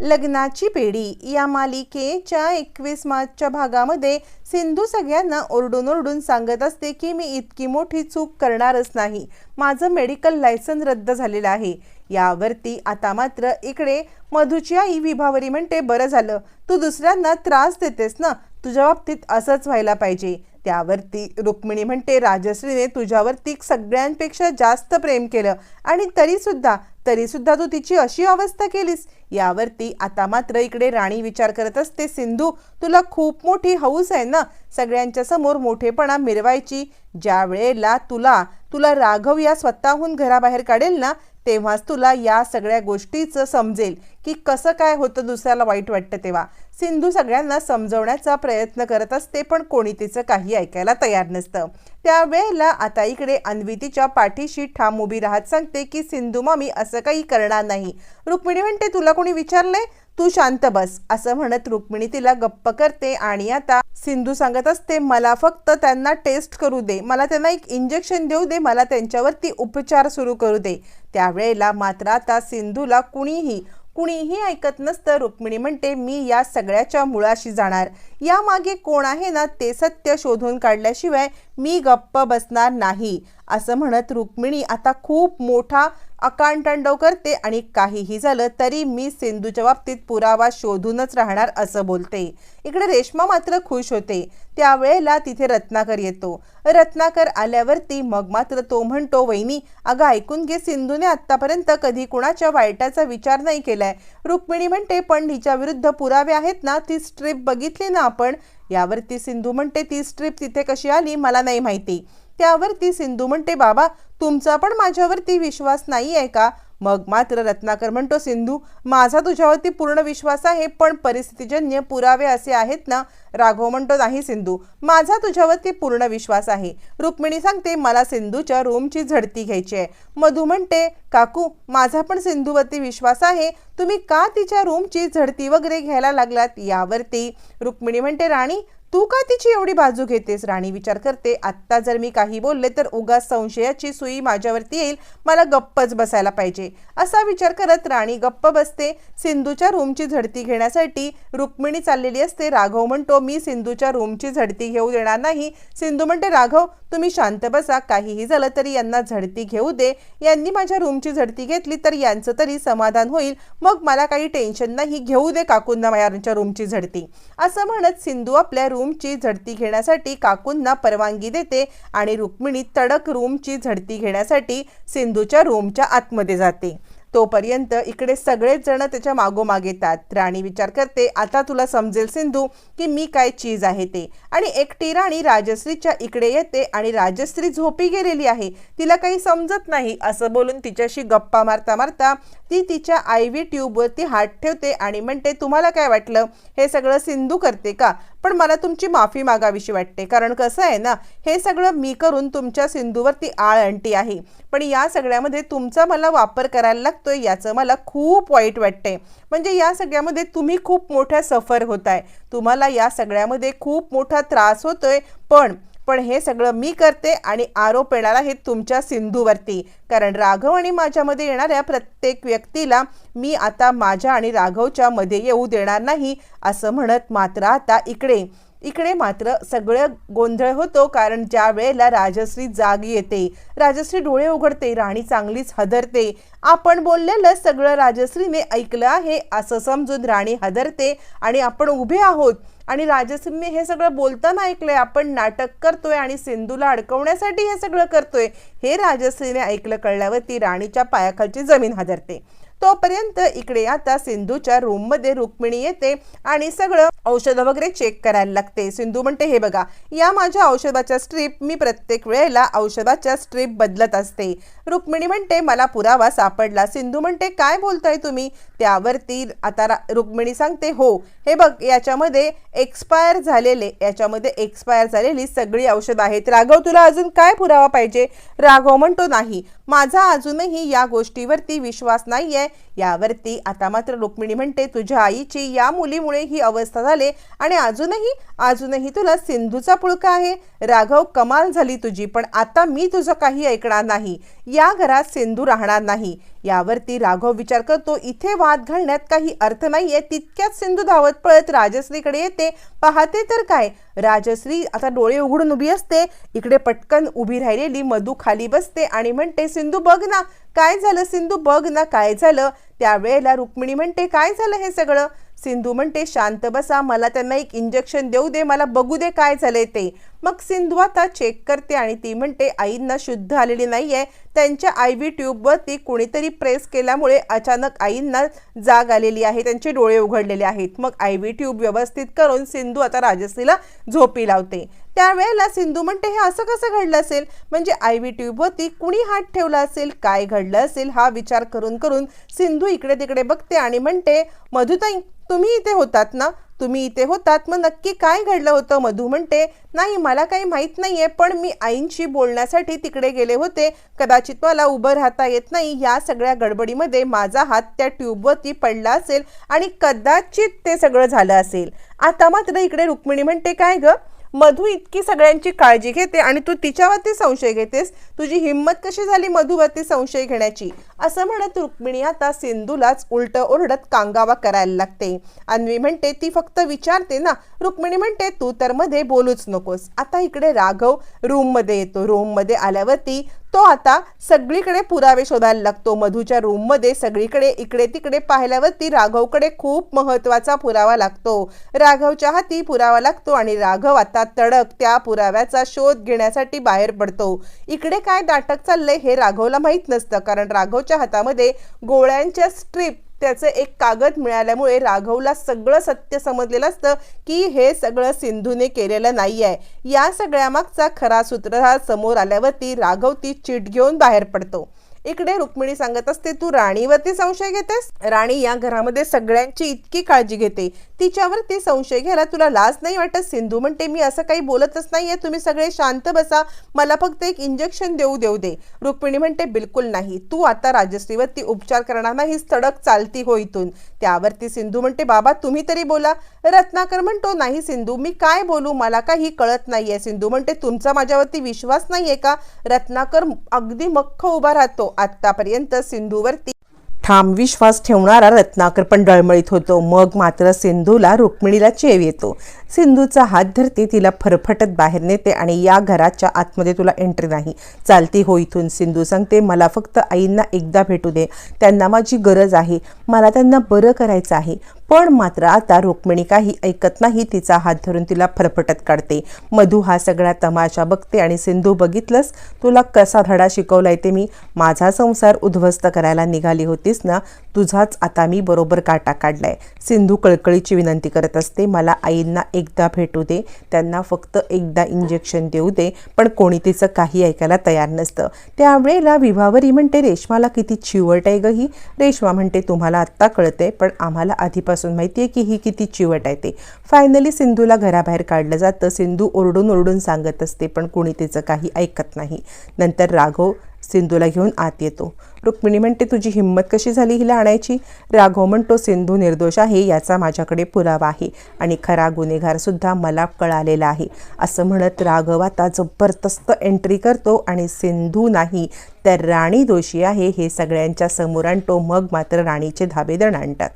लग्नाची पेढी या मालिकेच्या एकवीस मार्चच्या भागामध्ये सिंधू सगळ्यांना ओरडून ओरडून सांगत असते की मी इतकी मोठी चूक करणारच नाही. माझं मेडिकल लायसन रद्द झालेलं आहे. यावरती आता मात्र इकडे मधुची आई विभावरी म्हणते बरं झालं. तू दुसऱ्यांना त्रास देतेस ना? तुझ्या बाबतीत असंच व्हायला पाहिजे त्यावरती रुक्मिणी म्हणते राजश्रीने तुझ्यावरती सगळ्यांपेक्षा जास्त प्रेम केलं आणि तरीसुद्धा तरीसुद्धा तू तिची अशी अवस्था केलीस? यावरती आता मात्र इकडे राणी विचार करत असते सिंधू तुला खूप मोठी हौस आहे ना? सगळ्यांच्या समोर मोठेपणा मिरवायची. ज्या वेळेला तुला तुला राघव या स्वतःहून घराबाहेर काढेल ना तेव्हाच तुला या सगळ्या गोष्टीचं समजेल की कसं काय होतं दुसऱ्याला वाईट वाटतं तेव्हा. सिंधू सगळ्यांना समजवण्याचा प्रयत्न करत असते पण कोणी तिचं काही ऐकायला तयार नसतं. त्यावेळेला आता इकडे अन्वितीच्या पाठीशी ठाम उभी राहत सांगते की सिंधू मामी असं काही करणार नाही. रुक्मिणी म्हणते तुला कोणी विचारलंय? तू शांत बस असं म्हणत रुक्मिणी तिला गप्प करते आणि आता सिंधू सांगत असते मला फक्त त्यांना टेस्ट करू दे मला त्यांना एक इंजेक्शन देऊ दे मला त्यांच्यावरती उपचार सुरू करू दे. त्यावेळेला मात्र आता सिंधूला कुणीही कुणीही ऐकत नसतं. रुक्मिणी म्हणते मी या सगळ्याच्या मुळाशी जाणार. यामागे कोण आहे ना ते सत्य शोधून काढल्याशिवाय मी गप्प बसणार नाही असं म्हणत रुक्मिणी आता खूप मोठा अकांतांडव करते आणि काहीही झालं तरी मी सिंधूच्या बाबतीत पुरावा शोधूनच राहणार असं बोलते. इकडे रेश्मा मात्र खुश होते. त्यावेळेला तिथे रत्नाकर येतो. रत्नाकर आल्यावरती मग मात्र तो म्हणतो वहिनी अगं ऐकून घे सिंधूने आत्तापर्यंत कधी कुणाच्या वाईटाचा विचार नाही केलाय. रुक्मिणी म्हणते पण हिच्या विरुद्ध पुरावे आहेत ना ती स्ट्रीप बघितली ना आपण यावरती सिंधू म्हणते ती स्ट्रीप तिथे कशी आली मला नाही माहिती. त्यावरती सिंधू म्हणते बाबा तुमचा पण माझ्यावरती विश्वास नाही आहे का? मग मात्र रत्नाकर म्हणतो सिंधू माझा तुझ्यावरती पूर्ण विश्वास आहे पण परिस्थितीजन्य पुरावे असे आहेत ना? राघव म्हणतो नाही सिंधू माझा तुझ्यावरती पूर्ण विश्वास आहे. रुक्मिणी सांगते मला सिंधूच्या रूमची झडती घ्यायची आहे. मधू म्हणते काकू माझा पण सिंधूवरती विश्वास आहे. तुम्ही का तिच्या रूमची झडती वगैरे घ्यायला लागलात यावरती? रुक्मिणी म्हणते राणी तू का तिची एवढी बाजू घेतेस? राणी विचार करते. आत्ता जर मी काही बोलले तर उगाच संशयाची सुई माझ्यावरती येईल. मला गप्पच बसायला पाहिजे. असा विचार करत राणी गप्प बसते. सिंधूच्या रूमची झडती घेण्यासाठी रुक्मिणी चाललेली असते. राघव म्हणतो मी सिंधूच्या रूमची झडती घेऊ देणार नाही. सिंधू म्हणते राघव तुम्ही शांत बसा. काहीही झालं तरी यांना झडती घेऊ दे. यांनी माझ्या रूमची झडती घेतली तर यांचं तरी समाधान होईल. मग मला काही टेन्शन नाही. घेऊ दे काकूंना माझ्या रूमची झडती. असं म्हणत सिंधू आपल्या रूम रूमची झडती घेण्यासाठी काकूंना परवानगी देते आणि रुक्मिणी तडक रूमची झडती घेण्यासाठी सिंधूच्या रूमच्या आतमध्ये जाते. तोपर्यंत इकडे सगळेच जण त्याच्या मागोमाग येतात. राणी विचार करते आता तुला समजेल सिंधू की मी काय चीज आहे ते? आणि एकटी राणी राजश्रीच्या इकडे येते आणि राजश्री झोपी गेलेली आहे. तिला काही समजत नाही. असं बोलून तिच्याशी गप्पा मारता मारता ती तिच्या आय व्ही ट्यूबवरती हात ठेवते आणि म्हणते तुम्हाला काय वाटलं? हे सगळं सिंधू करते का? पण मला तुमची माफी मागावीशी वाटते. कारण कसं आहे ना हे सगळं मी करून तुमच्या सिंधूवरती आळ अंटी आहे. पण या सगळ्यामध्ये तुमचा मला वापर करायला लागतोय याचं मला खूप वाईट वाटते म्हणजे या सगळ्यामध्ये तुम्ही खूप मोठ्या सफर होत आहे तुम्हाला या सगळ्यामध्ये खूप मोठा त्रास होतोय. पण पण हे सगळं मी करते आणि आरोप येणार आहे तुमच्या सिंधूवरती. कारण राघव आणि माझ्यामध्ये येणाऱ्या प्रत्येक व्यक्तीला मी आता माझ्या आणि राघवच्या मध्ये येऊ देणार नाही असं म्हणत मात्र आता इकडे. इकडे मात्र सगळं गोंधळ होतो कारण ज्या वेळेला राजश्री जाग येते राजश्री डोळे उघडते राणी चांगलीच हदरते. आपण बोललेलं सगळं राजश्रीने ऐकलं आहे असं समजून राणी हदरते आणि आपण उभे आहोत. आणि राजश्रीने हे सगळं बोलताना ऐकलंय आपण नाटक करतोय आणि सिंधूला अडकवण्यासाठी हे सगळं करतोय. हे राजश्रीने ऐकलं कळल्यावर ती राणीच्या पायाखालची जमीन हादरते. तोपर्यंत इकडे आता सिंधूच्या रूममध्ये रुक्मिणी येते आणि सगळं औषधं वगैरे चेक करायला लागते. सिंधू म्हणते हे बघा या माझ्या औषधाच्या स्ट्रीप मी प्रत्येक वेळेला औषधाच्या स्ट्रीप बदलत असते. रुक्मिणी म्हणते मला पुरावा सापडला. सिंधू म्हणते काय बोलताय तुम्ही? त्यावरती आता रा- रुक्मिणी सांगते हो हे बघ याच्यामध्ये एक्सपायर झालेले याच्यामध्ये एक्सपायर झालेली सगळी औषधं आहेत. राघव तुला अजून काय पुरावा पाहिजे? राघव म्हणतो नाही माझा अजूनही या गोष्टीवरती विश्वास यावरती आता मात्र रुक्मिणी म्हणते तुझ्या आईची या मुलीमुळे ही अवस्था झाली आणि अजूनही अजूनही तुला सिंधूचा पुळका आहे. राघव कमाल झाली तुझी पण आता मी तुझं काही ऐकणार नाही. या घरात सिंधू राहणार नाही. यावरती राघव विचार करतो इथे वाद घालण्यात काही अर्थ नाहीये. तितक्यात सिंधू धावत पळत राजश्रीकडे येते. पाहते तर काय? राजश्री आता डोळे उघडून उभी असते. इकडे पटकन उभी राहिलेली मधू खाली बसते आणि म्हणते सिंधू बघ ना. काय झालं? सिंधू बघ ना काय झालं? त्यावेळेला रुक्मिणी म्हणते काय झालं हे सगळं? सिंधू म्हणते शांत बसा. मला त्यांना एक इंजेक्शन देऊ दे. मला बघू दे काय झालंय ते. मग सिंधू आता चेक करते आणि ती म्हणते आईंना शुद्ध आलेली नाहीये. त्यांच्या आय व्ही ट्यूबवरती कुणीतरी प्रेस केल्यामुळे अचानक आईंना जाग आलेली आहे त्यांचे डोळे उघडलेले आहेत. मग आय व्ही ट्यूब व्यवस्थित करून सिंधू आता राजश्रीला झोपी लावते. त्यावेळेला सिंधू म्हणते हे असं कसं घडलं असेल? म्हणजे आय व्ही ट्यूबवरती कुणी हात ठेवला असेल? काय घडलं असेल? हा विचार करून करून सिंधू इकडे तिकडे बघते आणि म्हणते मधुताई तुम्ही इथे होतात ना? तुम्ही इथे होतात. मग नक्की काय घडलं होतं? मधू म्हणते नाही मला काही माहीत नाही आहे पण मी आईंशी बोलण्यासाठी तिकडे गेले होते. कदाचित मला उभं राहता येत नाही. या सगळ्या गडबडीमध्ये माझा हात त्या ट्यूबवरती पडला असेल आणि कदाचित ते सगळं झालं असेल. आता मात्र इकडे रुक्मिणी म्हणते काय गं? मधू इतकी सगळ्यांची काळजी घेते आणि तू तिच्यावरती संशय घेतेस? तुझी हिंमत कशी झाली मधूवरती संशय घेण्याची? असं म्हणत रुक्मिणी आता सिंधूलाच उलट ओरडत कांगावा करायला लागते. अन्वी म्हणते ती फक्त विचारते ना. रुक्मिणी म्हणते तू तर मध्ये बोलूच नकोस. आता इकडे राघव रूममध्ये येतो. रूममध्ये आल्यावरती तो आता सगळीकडे पुरावे शोधायला लागतो. मधूच्या रूममध्ये सगळीकडे इकडे तिकडे पाहिल्यावरती राघवकडे खूप महत्त्वाचा पुरावा लागतो. राघवच्या हाती पुरावा लागतो आणि राघव आता तडक त्या पुराव्याचा शोध घेण्यासाठी बाहेर पडतो. इकडे काय दाटक चाललंय हे राघवला माहीत नसतं कारण राघवच्या हातामध्ये गोळ्यांच्या स्ट्रीप त्याचं एक कागद मिळाल्यामुळे राघवला सगळं सत्य समजलेलं असतं की हे सगळं सिंधूने केलेलं नाही आहे या सगळ्या मागचा खरा सूत्रधार समोर आल्यावरती राघव ती चिट घेऊन बाहेर पडतो. इकडे रुक्मिणी सांगत असते तू राणीवरती संशय घेतेस? राणी या घरामध्ये सगळ्यांची इतकी काळजी घेते. तिच्यावर ती संशय घ्यायला तुला लाज नाही वाटत? सिंधू म्हणते मी असं काही बोलतच नाहीये. तुम्ही सगळे शांत बसा. मला फक्त एक इंजेक्शन देऊ देऊ दे. रुक्मिणी म्हणते बिलकुल नाही. तू आता राजश्रीवरती उपचार करणार नाहीस. तडक चालती हो इथून. त्यावरती सिंधू म्हणते बाबा तुम्ही तरी बोला. रत्नाकर म्हणतो नाही सिंधू मी काय बोलू? मला काही कळत नाहीये. सिंधू म्हणते तुमचा माझ्यावरती विश्वास नाहीये का? रत्नाकर अगदी मख्ख उभा राहतो. आतापर्यंत सिंधूवरती ठाम विश्वास ठेवणारा रत्नाकर पण डळमळीत होतो. मग मात्र सिंधूला रुक्मिणीला चेव येतो. सिंधूचा हात धरते तिला फरफटत बाहेर नेते आणि या घराच्या आतमध्ये तुला एंट्री नाही. चालती हो इथून. सिंधू सांगते मला फक्त आईंना एकदा भेटू दे. त्यांना माझी गरज आहे. मला त्यांना बरं करायचं आहे. पण मात्र आता रुक्मिणी काही ऐकत नाही तिचा हात धरून तिला फरफटत काढते. मधू हा सगळा तमाशा बघते आणि सिंधू बघितलंस तुला कसा धडा शिकवलाय ते मी माझा संसार उद्ध्वस्त करायला निघाली होतीस ना तुझाच आता मी बरोबर काटा काढलाय. सिंधू कळकळीची विनंती करत असते मला आईंना एकदा भेटू दे त्यांना फक्त एकदा इंजेक्शन देऊ दे पण कोणी तिचं काही ऐकायला तयार नसतं. त्यावेळेला विभावरी म्हणते रेशमाला किती चिवट आहे ग ही. रेशमा म्हणते तुम्हाला आत्ता कळते पण आम्हाला आधीपासून माहिती आहे की ही किती चिवट आहे ते. फायनली सिंधूला घराबाहेर काढलं जातं. सिंधू ओरडून ओरडून सांगत असते पण कोणी तिचं काही ऐकत नाही. नंतर राघव सिंधूला घेऊन आत येतो. रुक्मिणी म्हणते तुझी हिंमत कशी झाली हिला आणायची? राघव म्हणतो सिंधू निर्दोष आहे याचा माझ्याकडे पुरावा आहे आणि खरा गुन्हेगार सुद्धा मला कळालेला आहे. असं म्हणत राघव आता जबरदस्त एंट्री करतो आणि सिंधू नाही तर राणी दोषी आहे हे सगळ्यांच्या समोर आणतो. मग मात्र राणीचे धाबेदण आणतात.